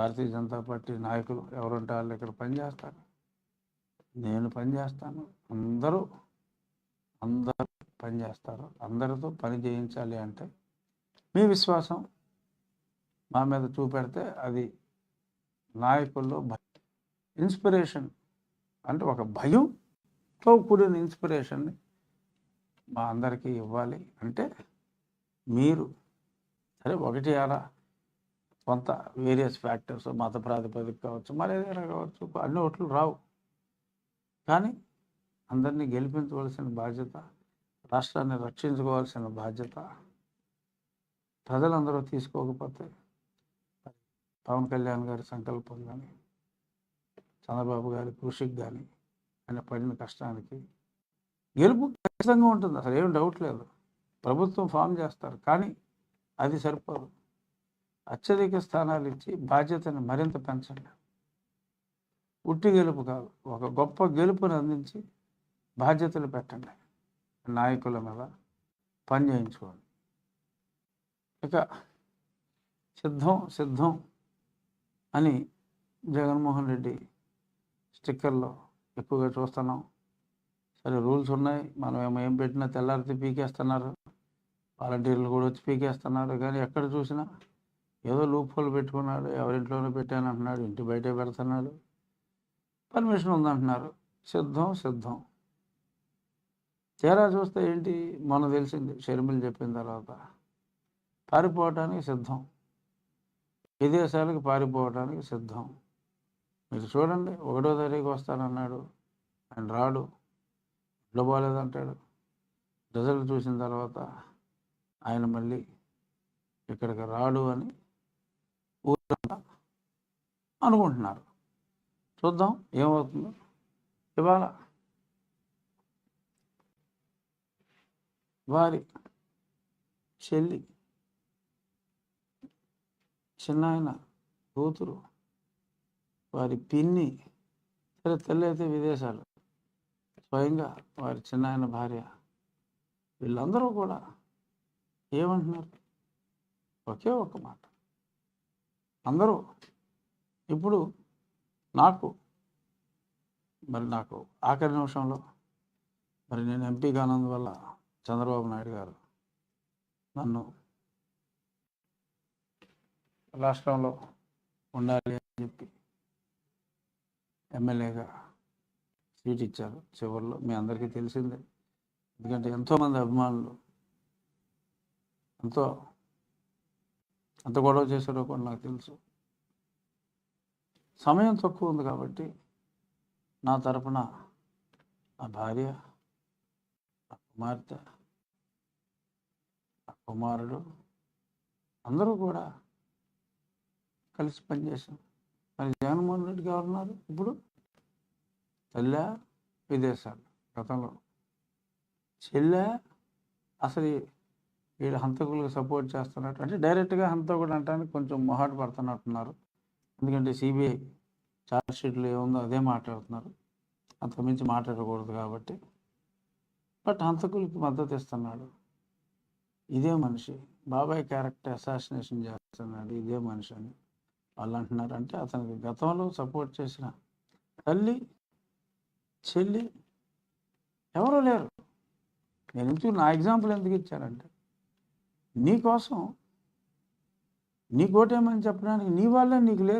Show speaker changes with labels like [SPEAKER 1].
[SPEAKER 1] Bharatiya Janata party నాయకులు ఎవరుంటే వాళ్ళు ఇక్కడ పనిచేస్తారు నేను పనిచేస్తాను అందరూ అందరూ పనిచేస్తారు అందరితో పని చేయించాలి అంటే మీ విశ్వాసం మా మీద చూపెడితే అది నాయకుల్లో ఇన్స్పిరేషన్ అంటే ఒక భయంతో కూడిన ఇన్స్పిరేషన్ని మా అందరికీ ఇవ్వాలి అంటే మీరు సరే ఒకటి అలా కొంత వేరియస్ ఫ్యాక్టర్స్ మత ప్రాతిపదిక కావచ్చు మరి ఏదైనా కావచ్చు అన్ని ఓట్లు రావు. కానీ అందరినీ గెలిపించవలసిన బాధ్యత రాష్ట్రాన్ని రక్షించుకోవాల్సిన బాధ్యత ప్రజలందరూ తీసుకోకపోతే పవన్ కళ్యాణ్ గారి సంకల్పం కానీ చంద్రబాబు గారి కృషికి కానీ ఆయన పడిన కష్టానికి గెలుపు ఖచ్చితంగా ఉంటుంది. అసలు ఏం డౌట్ లేదు. ప్రభుత్వం ఫామ్ చేస్తారు. కానీ అది సరిపోదు. అత్యధిక స్థానాలు ఇచ్చి బాధ్యతను మరింత పెంచండి. ఉట్టి గెలుపు కాదు ఒక గొప్ప గెలుపుని అందించి బాధ్యతలు పెట్టండి. నాయకుల మీద పని చేయించుకోండి. ఇక సిద్ధం సిద్ధం అని జగన్మోహన్ రెడ్డి స్టిక్కర్లో ఎక్కువగా చూస్తున్నాం. సరే రూల్స్ ఉన్నాయి. మనం ఏమో ఏం పెట్టినా తెల్లారితే పీకేస్తున్నారు. వాలంటీర్లు కూడా వచ్చి పీకేస్తున్నారు. కానీ ఎక్కడ చూసినా ఏదో లూప్ పెట్టుకున్నాడు ఎవరింట్లోనూ పెట్టాను అంటున్నాడు ఇంటి బయటే పెడుతున్నాడు. పర్మిషన్ ఉందంటున్నారు. సిద్ధం సిద్ధం. తీరా చూస్తే ఏంటి? మొన్న తెలిసింది షర్మిలు చెప్పిన తర్వాత. పారిపోవటానికి సిద్ధం. విదేశాలకు పారిపోవటానికి సిద్ధం. మీరు చూడండి ఒకటో తారీఖు వస్తానన్నాడు. ఆయన రాడు. ఇంట్లో బాగాలేదంటాడు. రిజల్ట్ చూసిన తర్వాత ఆయన మళ్ళీ ఇక్కడికి రాడు అని ఊరంతా అనుకుంటున్నారు. చూద్దాం ఏమవుతుందో. ఇవాళ వారి చెల్లి చిన్నాయన కూతురు వారి పిన్ని సరే తల్లి అయితే విదేశాలు. స్వయంగా వారి చిన్నాయన భార్య వీళ్ళందరూ కూడా ఏమంటున్నారు? ఒకే ఒక మాట. అందరూ ఇప్పుడు నాకు మరి నాకు ఆఖరి నిమిషంలో మరి నేను ఎంపీ కానందువల్ల చంద్రబాబు నాయుడు గారు నన్ను రాష్ట్రంలో ఉండాలి అని చెప్పి ఎమ్మెల్యేగా సీట్ ఇచ్చారు. చివరిలో మీ అందరికీ తెలిసిందే. ఎందుకంటే ఎంతోమంది అభిమానులు ఎంతో ఎంత గొడవ చేశారో కూడా నాకు తెలుసు. సమయం తక్కువ ఉంది కాబట్టి నా తరపున నా భార్య నా కుమార్తె నా కుమారుడు అందరూ కూడా కలిసి పనిచేశాం మరి జగన్మోహన్ రెడ్డి గారు ఉన్నారు ఇప్పుడు? తల్లి విదేశాలు గతంలో. చెల్లె అసలు వీళ్ళు హంతకులకు సపోర్ట్ చేస్తున్నట్టు అంటే డైరెక్ట్గా హంతకుడు అంటానికి కొంచెం మొహాట పడుతున్నట్టున్నారు. ఎందుకంటే సిబిఐ ఛార్జ్ ఏముందో అదే మాట్లాడుతున్నారు. అంతకుమించి మాట్లాడకూడదు కాబట్టి. బట్ హంతకులకి మద్దతు ఇస్తున్నాడు. ఇదే మనిషి. బాబాయ్ క్యారెక్టర్ అసాసినేషన్ చేస్తున్నాడు. ఇదే మనిషి అని వాళ్ళు అంటున్నారు. అంటే అతనికి గతంలో సపోర్ట్ చేసిన తల్లి చెల్లి ఎవరూ లేరు. నేను నా ఎగ్జాంపుల్ ఎందుకు ఇచ్చానంటే నీకోసం. నీకోటేమని నీ కోటేమని చెప్పడానికి నీ వాళ్ళే నీకు లేదు.